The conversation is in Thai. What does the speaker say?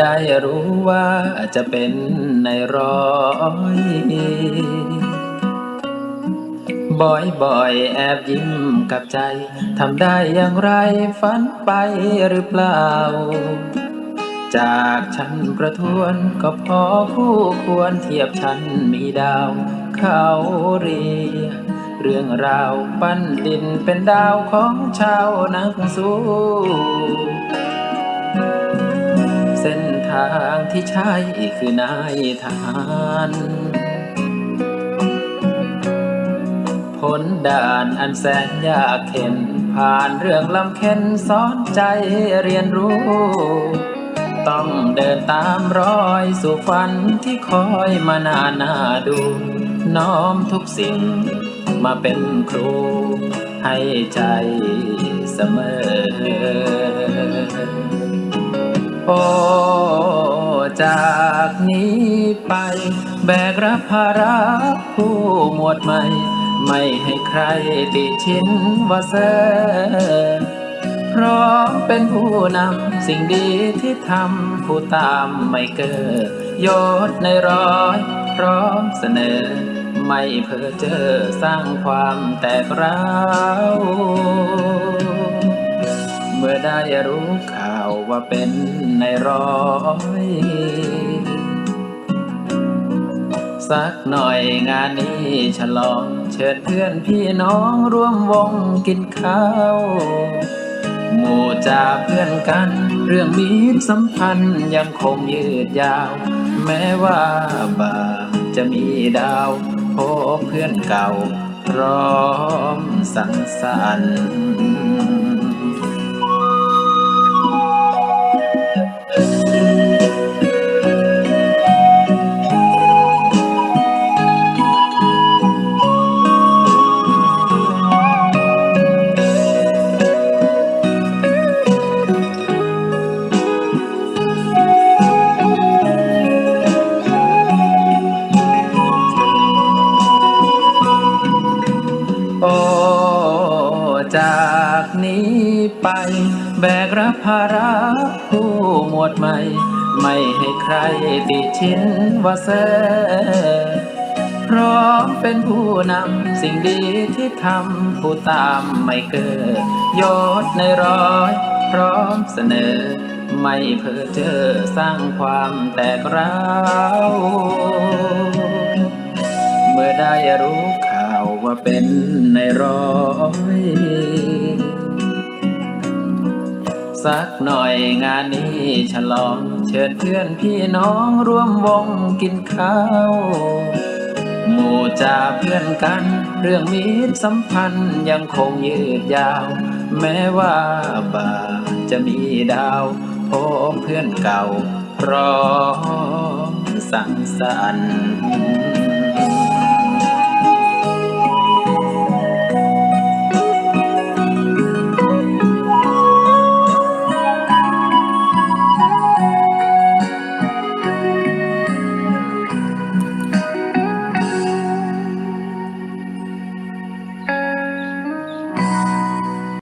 ได้รู้ว่าจะเป็นในร้อยบ่อยบ่อยๆแอบยิ้มกับใจ ทำได้อย่างไรฝันไปหรือเปล่า จากฉันประทวนก็พอคู่ควรเทียบฉันมีดาว เขาเรียเรื่องราวปั้นดินเป็นดาวของชาวนักสู้เส้นทางที่ใช่คือนายทหารผลด่านอันแสนยากเข็น ผ่านเรื่องลำเค็นสอนใจเรียนรู้ ต้องเดินตามรอยสู่ฝันที่คอยมานานนาดู น้อมทุกสิ่งมาเป็นครู ให้ใจเสมอโอ้ จากนี้ไป แบกรับภาระผู้หมวดใหม่ ไม่ให้ใครติชินว่าเซอพร้อมเป็นผู้นำสิ่งดีที่ทำผู้ตามไม่เกิดยศในร้อยพร้อมเสนอ ไม่เพ้อเจอสร้างความแตกร้าวเมื่อได้รู้ข่า ว่าเป็นในร้อยสักหน่อยงานนี้ฉลอง เชิญเพื่อนพี่น้องร่วมวงกินข้าวหมู่จ่าเพื่อนกัน เรื่องมีสัมพันธ์ยังคงยืดยาว แม้ว่าบ่าจะมีดาวพบเพื่อนเก่า พร้อมสังสรรค์ นี้ไป แบกรับภาระผู้หมวดใหม่ ไม่ให้ใครติชินว่าเซอพร้อมเป็นผู้นำสิ่งดีที่ทำผู้ตามไม่เกิดยศในร้อย พร้อมเสนอ ไม่เพ้อเจอสร้างความแตกร้าวเมื่อได้รู้ข่าวว่าเป็นในร้อย สักหน่อยงานนี้ฉลองเชิญเพื่อนพี่น้องร่วมวงกินข้าวหมู่จ่าเพื่อนกัน เรื่องมิตรสัมพันธ์ยังคงยืดยาว แม้ว่าบ่าจะมีดาวพบเพื่อนเก่าพร้อมสังสรรค์